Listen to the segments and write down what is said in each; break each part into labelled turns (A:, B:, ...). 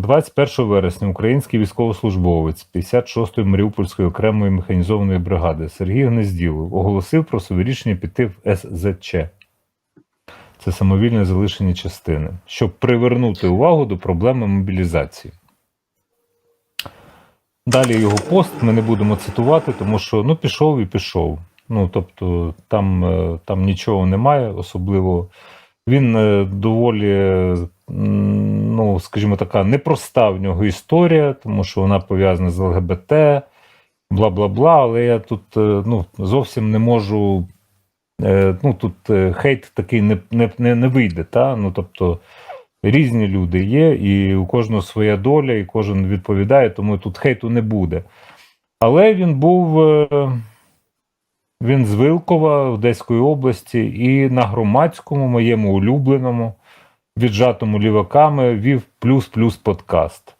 A: 21 вересня український військовослужбовець 56-ї Маріупольської окремої механізованої бригади Сергій Гнезділов оголосив про своє рішення піти в СЗЧ. Це самовільне залишення частини, щоб привернути увагу до проблеми мобілізації. Далі його пост ми не будемо цитувати, тому що ну пішов і пішов. Ну тобто там, е, там нічого немає особливо. Він е, доволі, ну скажімо така, непроста в нього історія, тому що вона пов'язана з ЛГБТ, бла бла бла. Але я тут е, ну, зовсім не можу. е, Ну тут е, хейт такий не, не, не, не вийде. Та? Ну, тобто різні люди є, і у кожного своя доля, і кожен відповідає, тому тут хейту не буде. Але він був. Він з Вилкова Одеської області і на громадському, моєму улюбленому, віджатому ліваками, вів плюс-плюс подкаст,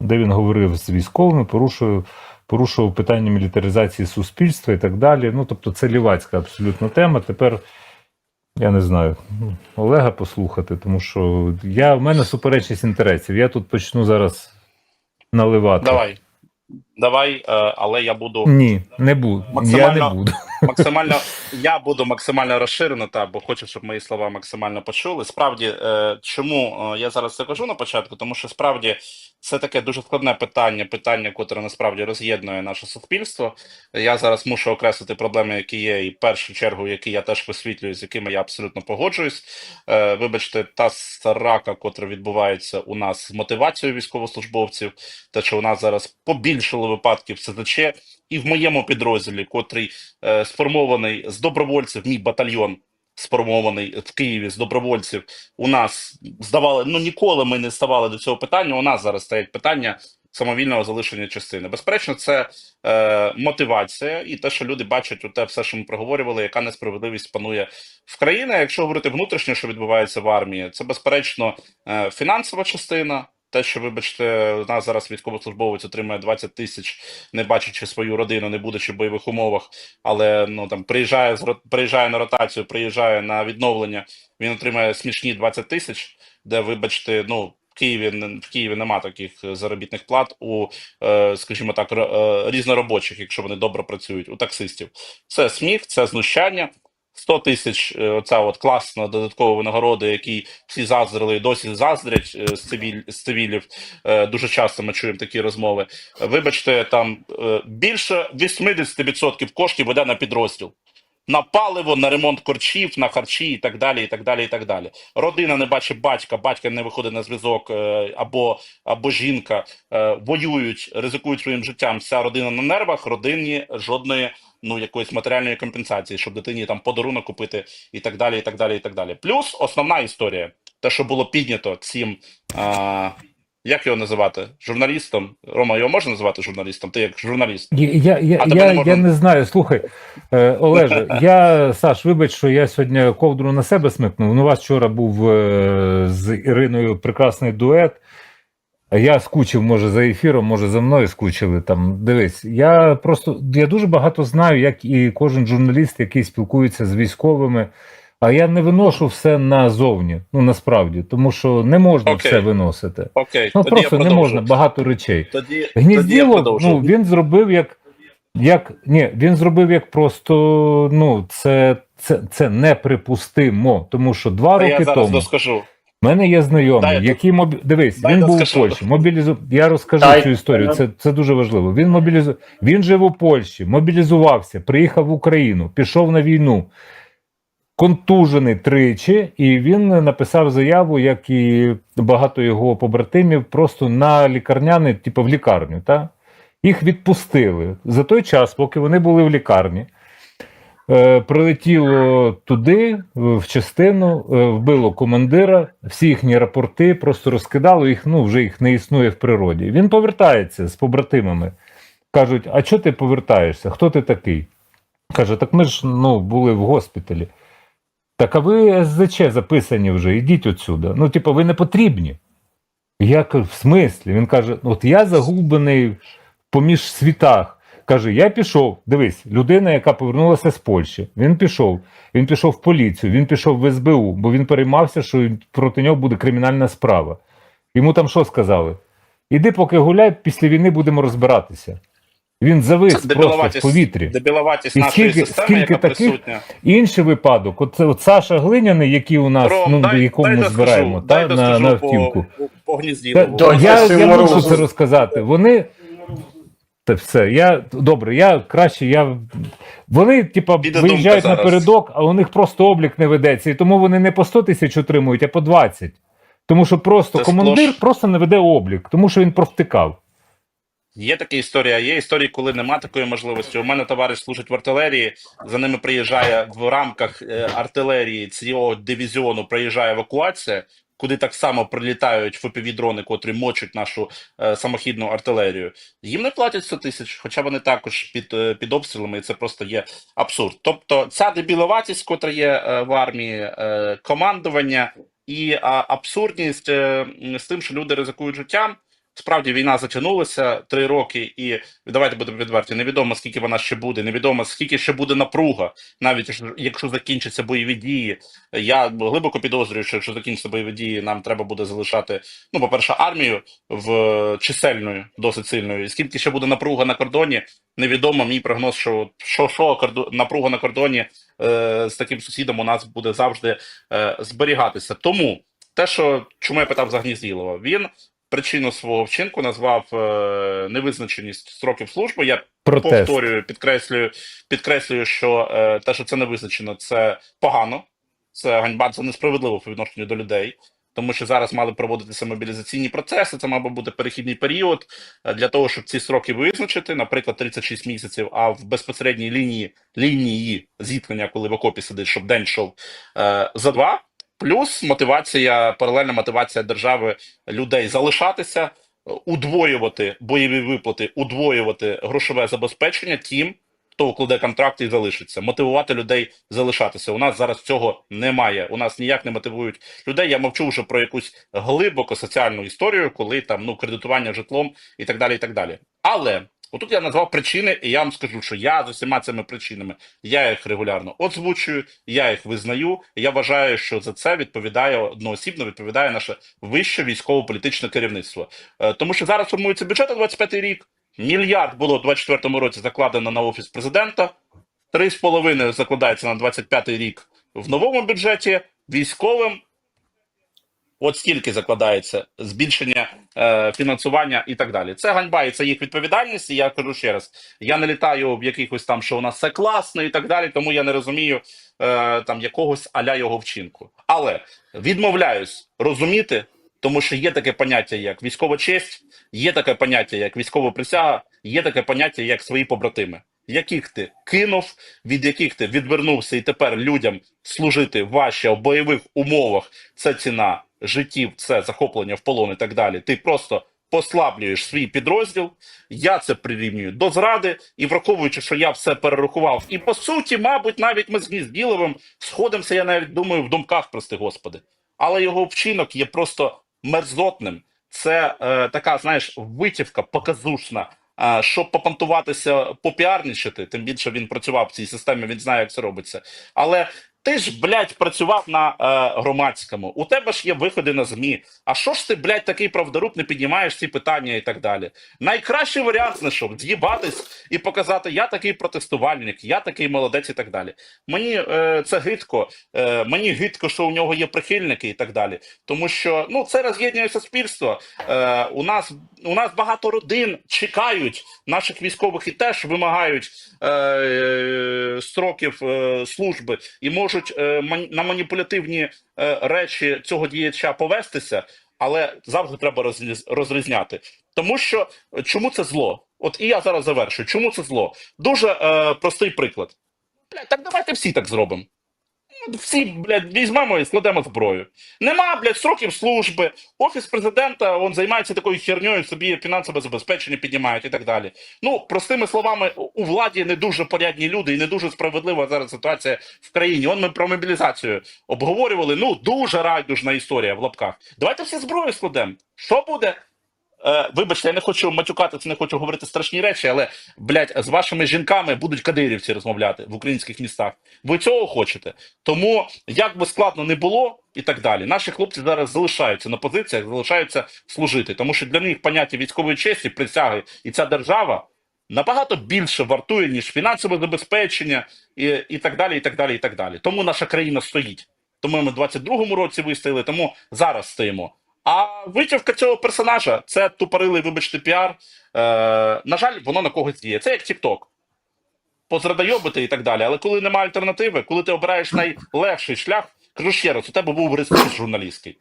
A: де він говорив з військовими, порушував, порушував питання мілітаризації суспільства і так далі. Ну, тобто, це лівацька абсолютно тема. Тепер я не знаю, ну, Олега послухати, тому що я, в мене суперечність інтересів. Я тут почну зараз наливати.
B: Давай. Давай, е, але я буду
A: Ні, не буду. Я не буду.
B: Максимально. Я буду максимально розширено, та бо хочу, щоб мої слова максимально почули. Справді, е, чому е, я зараз це кажу на початку? Тому що справді це таке дуже складне питання, питання, котре насправді роз'єднує наше суспільство. Я зараз мушу окреслити проблеми, які є, і в першу чергу, які я теж висвітлюю, з якими я абсолютно погоджуюсь. Е, Вибачте, та срака, котра відбувається у нас з мотивацією військовослужбовців, те, що у нас зараз побільшало випадків СЗЧ, і в моєму підрозділі, котрий сформований з добровольців, мій батальйон сформований в Києві з добровольців. У нас здавали, ну ніколи ми не ставали до цього питання. У нас зараз стоять питання самовільного залишення частини. Безперечно, це е, мотивація і те, що люди бачать у те все, що ми проговорювали, яка несправедливість панує в країні. Якщо говорити внутрішньо, що відбувається в армії, це безперечно е, фінансова частина. Те, що, вибачте, у нас зараз військовослужбовець отримує 20 тисяч, не бачачи свою родину, не будучи в бойових умовах, але ну там приїжджає приїжджає на ротацію, приїжджає на відновлення. Він отримає смішні 20 тисяч, де, вибачте, ну. Києві в Києві нема таких заробітних плат у, е, скажімо так, е, різноробочих, якщо вони добре працюють, у таксистів. Це сміх, це знущання. 100 тисяч е, оця от класна додаткова винагорода, які всі заздрили і досі заздрять е, з цивіль з цивілів. Е, Дуже часто ми чуємо такі розмови. Вибачте, там більше 80% коштів веде на підрозділ. На паливо, на ремонт корчів, на харчі і так далі. і так далі, і так далі. Родина не бачить батька, батька не виходить на зв'язок, е, або, або жінка е, воюють, ризикують своїм життям. Вся родина на нервах, родині жодної ну якоїсь матеріальної компенсації, щоб дитині там подарунок купити і так далі, і так далі, і так далі. Плюс основна історія, те, що було піднято цим. А, як його називати? Журналістом? Рома, його можна називати журналістом? Ти як журналіст?
A: Я, я, я,
B: А
A: я,
B: не можна-
A: я не знаю. Слухай, е, Олеже, я Саш, вибач, що я сьогодні ковдру на себе смикнув. Ну, у вас вчора був е, з Іриною прекрасний дует. Я скучив, може, за ефіром, може, за мною скучили там. Дивись, я просто я дуже багато знаю, як і кожен журналіст, який спілкується з військовими. А я не виношу все назовні, ну насправді, тому що не можна
B: Окей.
A: все виносити.
B: Окей,
A: Ну
B: тоді
A: просто
B: я
A: не можна багато речей.
B: Тоді, тоді я
A: ну він зробив як. Як ні, він зробив як просто ну це, це, це неприпустимо, тому що два
B: Та я
A: роки
B: зараз
A: тому
B: доскажу.
A: в мене є знайомий,
B: Дай
A: який мобі... дивись,
B: Дай
A: він був у. Польщі. Мобілізу... Я розкажу
C: Дай.
A: цю історію. Це, це дуже важливо. Він мобілізу... Він жив у Польщі, мобілізувався, приїхав в Україну, пішов на війну. Контужений тричі, і він написав заяву, як і багато його побратимів, просто на лікарняний, типу в лікарню. Та? Їх відпустили за той час, поки вони були в лікарні. Е, прилетіло туди, в частину, е, вбило командира, всі їхні рапорти просто розкидало їх, ну вже їх не існує в природі. Він повертається з побратимами. Кажуть: а чого ти повертаєшся? Хто ти такий? Каже, так ми ж ну, були в госпіталі. Так а ви СЗЧ записані вже, ідіть отсюда. Ну, типу, ви не потрібні. Я в смислі? Він каже: от я загублений поміж світах. Каже, я пішов. Дивись, людина, яка повернулася з Польщі. Він пішов. Він пішов в поліцію, він пішов в СБУ, бо він переймався, що проти нього буде кримінальна справа. Йому там що сказали? Іди поки гуляй, після війни будемо розбиратися. Він завис
B: Це
A: просто в повітрі.
B: дебіловатість
A: І
B: нашої
A: скільки-
B: системи,
A: скільки
B: яка
A: таких
B: присутня.
A: Інший випадок, от, от Саша Глиняний, який у нас,
B: Ром,
A: ну,
B: дай,
A: якому
B: дай
A: ми
B: доскажу,
A: збираємо
B: дай
A: та, на, на автівку.
B: по, по
A: Та, я, я можу це розказати. Вони. Та все, я добре, я краще, я. Вони, типа, виїжджають напередок, а у них просто облік не ведеться. І тому вони не по 100 тисяч отримують, а по 20. Тому що просто
B: Це
A: командир
B: сплош.
A: просто не веде облік, тому що він провтикав.
B: Є така історія, є історії, коли нема такої можливості. У мене товариш служить в артилерії, за ними приїжджає в рамках е, артилерії цього дивізіону приїжджає евакуація, куди так само прилітають ФПВ-дрони, котрі мочуть нашу е, самохідну артилерію. Їм не платять 100 тисяч, хоча вони також під, е, під обстрілами, і це просто є абсурд. Тобто ця дебіловатість, котра є е, в армії, е, командування і а, абсурдність е, з тим, що люди ризикують життям. Справді війна затягнулася три роки, і давайте будемо відверті. Невідомо скільки вона ще буде, невідомо скільки ще буде напруга, навіть якщо- закінчаться бойові дії. Я глибоко підозрюю, що якщо закінчаться бойові дії, нам треба буде залишати. Ну, по-перше, армію в чисельною, досить сильною. Скільки ще буде напруга на кордоні, невідомо. Мій прогноз, що що, що напруга на кордоні е, з таким сусідом у нас буде завжди е, зберігатися. Тому те, що чому я питав за Гнізділова, він причину свого вчинку назвав е, невизначеність строків служби. Я
A: Протест.
B: повторюю, підкреслюю, підкреслюю, що е, те, що це не визначено, це погано, це ганьба, це несправедливо по відношенню до людей. Тому що зараз мали проводитися мобілізаційні процеси, це мав би бути перехідний період е, для того, щоб ці сроки визначити, наприклад, 36 місяців, а в безпосередній лінії лінії зіткнення, коли в окопі сидить, щоб день йшов е, за два. Плюс мотивація, паралельна мотивація держави людей залишатися, удвоювати бойові виплати, удвоювати грошове забезпечення тим, хто укладе контракт і залишиться, мотивувати людей залишатися. У нас зараз цього немає. У нас ніяк не мотивують людей. Я мовчу вже про якусь глибоко соціальну історію, коли там ну кредитування житлом і так далі. І так далі. Але отут я назвав причини, і я вам скажу, що я з усіма цими причинами я їх регулярно озвучую, я їх визнаю. і Я вважаю, що за це відповідає одноосібно відповідає наше вище військово-політичне керівництво. Е, Тому що зараз формується бюджет на 25 рік. Мільярд було у 24 році закладено на офіс президента. Три з половиною закладається на 25 рік в новому бюджеті. Військовим от стільки закладається збільшення е, фінансування і так далі. Це ганьба і це їх відповідальність. І я кажу ще раз: я не літаю в якихось там, що у нас все класно і так далі, тому я не розумію е, там якогось аля його вчинку. Але відмовляюсь розуміти, тому що є таке поняття, як військова честь, є таке поняття, як військова присяга, є таке поняття, як свої побратими. Яких ти кинув, від яких ти відвернувся, і тепер людям служити важче в бойових умовах це ціна життів, це захоплення в полон і так далі. Ти просто послаблюєш свій підрозділ. Я це прирівнюю до зради, і враховуючи, що я все перерахував. І по суті, мабуть, навіть ми з Гнізділовим сходимося, я навіть думаю, в думках, прости господи. Але його вчинок є просто мерзотним. Це е, така, знаєш, витівка показушна. Щоб попантуватися, попіарничати, тим більше він працював в цій системі, він знає, як це робиться. Але ти ж, блядь, працював на е, громадському. У тебе ж є виходи на ЗМІ. А що ж ти, блядь, такий правдоруб не піднімаєш ці питання і так далі? Найкращий варіант знайшов з'їбатись і показати, я такий протестувальник, я такий молодець і так далі. Мені е, це гидко, е, мені гидко, що у нього є прихильники і так далі. Тому що ну це роз'єднує суспільство. Е, у нас у нас багато родин чекають наших військових і теж вимагають е, е, строків е, служби і е, ман- на маніпулятивні е, речі цього діяча повестися, але завжди треба розрізняти. Тому що е, чому це зло? От і я зараз завершую. Чому це зло? Дуже е, простий приклад. Бля, так давайте всі так зробимо. Всі, блядь, візьмемо і складемо зброю. Нема, блядь, сроків служби. Офіс президента він займається такою херньою, собі фінансове забезпечення піднімають і так далі. Ну, простими словами, у владі не дуже порядні люди і не дуже справедлива зараз ситуація в країні. Он ми про мобілізацію обговорювали. Ну, дуже райдужна історія в лапках. Давайте всі зброю складемо. Що буде? Е, вибачте, я не хочу матюкатися, не хочу говорити страшні речі, але блядь, з вашими жінками будуть кадирівці розмовляти в українських містах. Ви цього хочете? Тому як би складно не було і так далі, наші хлопці зараз залишаються на позиціях, залишаються служити, тому що для них поняття військової честі, присяги і ця держава набагато більше вартує, ніж фінансове забезпечення і, і так далі. І так далі, і так далі. Тому наша країна стоїть. Тому ми в 22-му році вистояли, тому зараз стоїмо. А витівка цього персонажа це тупорилий, вибачте, піар. Е, на жаль, воно на когось діє. Це як TikTok. Позрадайобити і так далі. Але коли немає альтернативи, коли ти обираєш найлегший шлях, кажу ще раз, у тебе був ресурс журналістський.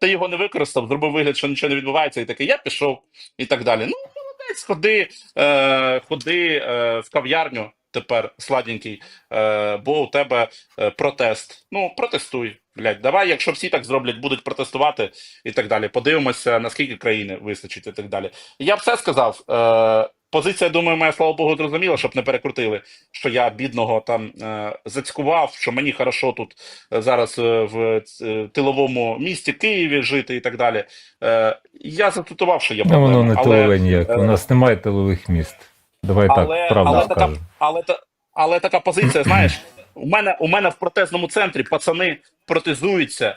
B: Ти його не використав, зробив вигляд, що нічого не відбувається, і такий, я пішов, і так далі. Ну, молодець, ходи, е, ходи е, в кав'ярню тепер сладенький, е, бо у тебе е, протест. Ну, протестуй. Блядь, давай, якщо всі так зроблять, будуть протестувати і так далі. Подивимося, наскільки країни вистачить і так далі. Я б все сказав. Е, позиція, думаю, моя, слава Богу, зрозуміла, щоб не перекрутили, що я бідного там зацькував, що мені хорошо тут зараз в тиловому місті Києві жити і так далі. Я зацитував, що
A: Ну,
B: проблема.
A: воно не
B: але-
A: тилове ніяк. У нас немає тилових міст. Давай
B: але,
A: так, правду
B: але, така, але, але така позиція, знаєш, у мене, у мене в протезному центрі пацани протезуються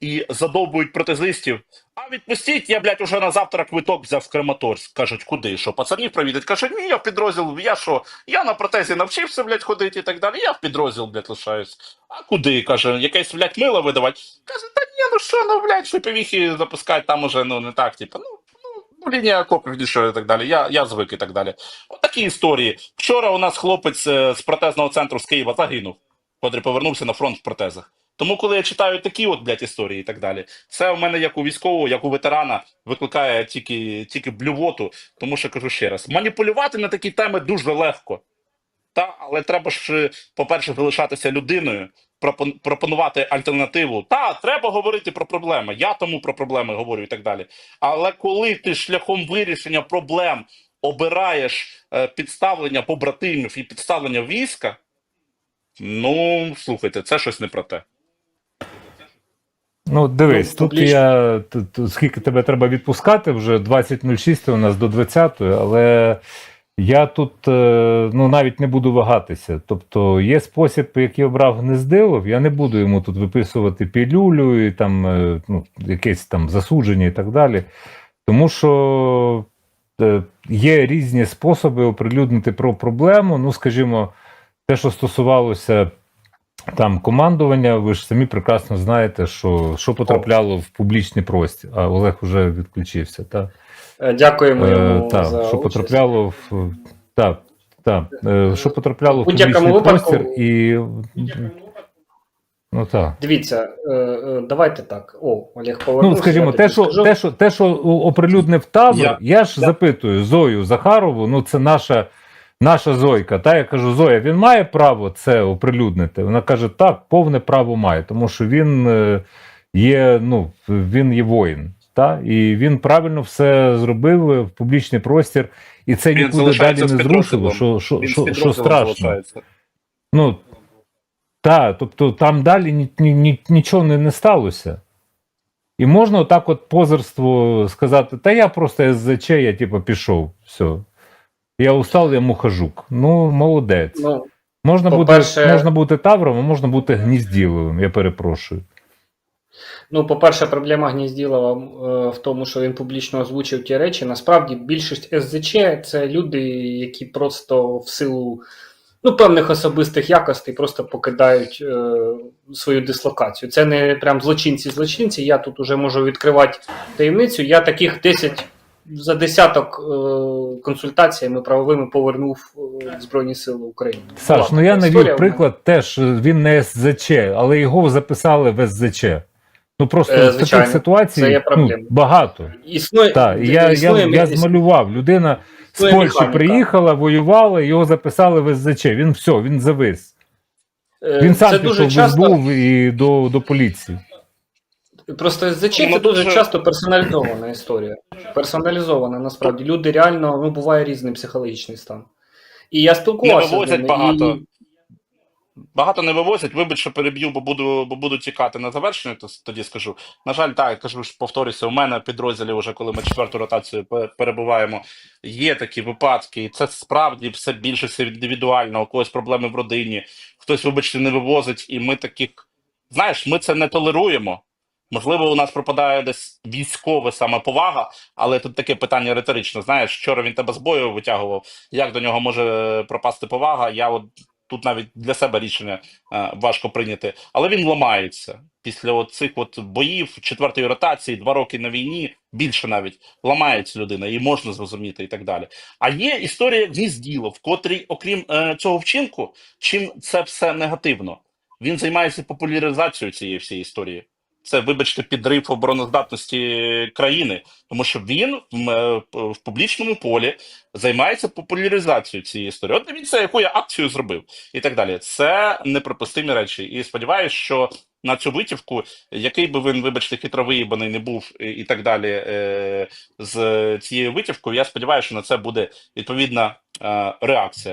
B: і задовбують протезистів. А відпустіть, я, блядь, уже на завтра квиток взяв в Краматорськ. Кажуть, куди? Що пацанів провідать? Кажуть, ні, я в підрозділ, я що? Я на протезі навчився, блядь, ходити і так далі. Я в підрозділ, блядь, лишаюсь. А куди? каже, якесь, блядь, мило видавати. Каже, та ні, ну що, ну, блядь, шипівіхи запускати там уже, ну, не так, типу, ну, ну, лінія окопів дійшов і так далі. Я, я звик і так далі. От такі історії. Вчора у нас хлопець е, з протезного центру з Києва загинув, котрий повернувся на фронт в протезах. Тому, коли я читаю такі от, блядь, історії і так далі, це у мене як у військового, як у ветерана, викликає тільки, тільки блювоту, тому що кажу ще раз: маніпулювати на такі теми дуже легко. Та, але треба ж, е, по-перше, залишатися людиною, пропонувати альтернативу. Та, треба говорити про проблеми. Я тому про проблеми говорю і так далі. Але коли ти шляхом вирішення проблем обираєш е, підставлення побратимів і підставлення війська, ну слухайте, це щось не про те.
A: Ну, дивись,
C: Ну,
A: тут
C: публічно.
A: я тут, тут скільки тебе треба відпускати, вже 20.06 у нас до 20-ї, але я тут е, ну, навіть не буду вагатися. Тобто є спосіб, який обрав Гнездилов, я не буду йому тут виписувати пілюлю і там е, ну, якесь там засудження і так далі. Тому що е, є різні способи оприлюднити про проблему. Ну, скажімо, те, що стосувалося там командування, ви ж самі прекрасно знаєте, що, що потрапляло в публічний простір. А Олег вже відключився. Так,
C: Дякуємо
A: е,
C: йому
A: та,
C: за
A: що
C: участь.
A: потрапляло в так, так, е, що потрапляло в публічний
C: випадку-
A: простір і ну так.
C: Дивіться, е, е, давайте так. О, Олег
A: Ну, скажімо, те, що,
C: скажу.
A: те, що, те, що оприлюднив табор, я,
B: Я-
A: ж запитую Зою Захарову, ну це наша, наша Зойка. Та я кажу, Зоя, він має право це оприлюднити? Вона каже, так, повне право має, тому що він е, є, ну, він є воїн. Та? І він правильно все зробив е, в публічний простір, і це
B: Він
A: нікуди далі не зрушило, що, що, що, що страшно.
B: залишається.
A: Ну, так, тобто там далі ні, ні, ні, нічого не, не сталося. І можна отак от позерство сказати, та я просто СЗЧ, я типу пішов, все. Я устал, я мухожук. Ну, молодець.
C: Ну,
A: можна, бути, можна бути тавром, а можна бути гнізділовим, я перепрошую.
C: Ну, по-перше, проблема Гнізділова е, в тому, що він публічно озвучив ті речі. Насправді, більшість СЗЧ це люди, які просто в силу ну, певних особистих якостей просто покидають е, свою дислокацію. Це не прям злочинці-злочинці. Я тут уже можу відкривати таємницю. Я таких 10 за десяток е, консультаціями правовими повернув е, в Збройні Сили України.
A: Саш,
C: Була
A: ну я навів приклад теж, він не СЗЧ, але його записали в СЗЧ. Ну просто
C: Е,
A: таких
C: звичайно,
A: ситуацій
C: це є
A: ну, багато.
C: Існує,
A: Так, я, я,
C: існує,
A: я
C: існує-
A: змалював. Людина з Польщі
C: механіка.
A: приїхала, воювала, його записали в СЗЧ. Він все, він завис.
C: Е,
A: Він сам
C: це
A: пішов
C: часто,
A: СБУ і до, до поліції.
C: просто ЗЧ
B: Ну,
C: це дуже часто персоналізована історія. Персоналізована насправді. Люди реально ну, буває різний психологічний стан. І я спілкувався
B: Не вивозять
C: з ними.
B: багато.
C: І...
B: Багато не вивозять. Вибач, що переб'ю, бо буду, бо буду тікати на завершення, то тоді скажу. На жаль, так, я кажу повторюся, у мене в підрозділі, вже коли ми четверту ротацію перебуваємо, є такі випадки, і це справді все більше індивідуально, у когось проблеми в родині, хтось, вибачте, не вивозить, і ми таких. Знаєш, ми це не толеруємо. Можливо, у нас пропадає десь військова саме повага, але тут таке питання риторичне. Знаєш, вчора він тебе з бою витягував. Як до нього може пропасти повага? Я от тут навіть для себе рішення е, важко прийняти, але він ламається після цих от боїв, четвертої ротації, два роки на війні, більше навіть ламається людина, її можна зрозуміти і так далі. А є історія гнізділо, в котрій, окрім е, цього вчинку, чим це все негативно. Він займається популяризацією цієї всієї історії. Це, вибачте, підрив обороноздатності країни, тому що він в, е, в публічному полі займається популяризацією цієї історії. От дивіться, яку я акцію зробив, і так далі. Це неприпустимі речі. І сподіваюся, що на цю витівку, який би він, вибачте, хитровиїбаний не був і, і так далі, е, з цією витівкою, я сподіваюся, що на це буде відповідна е, реакція.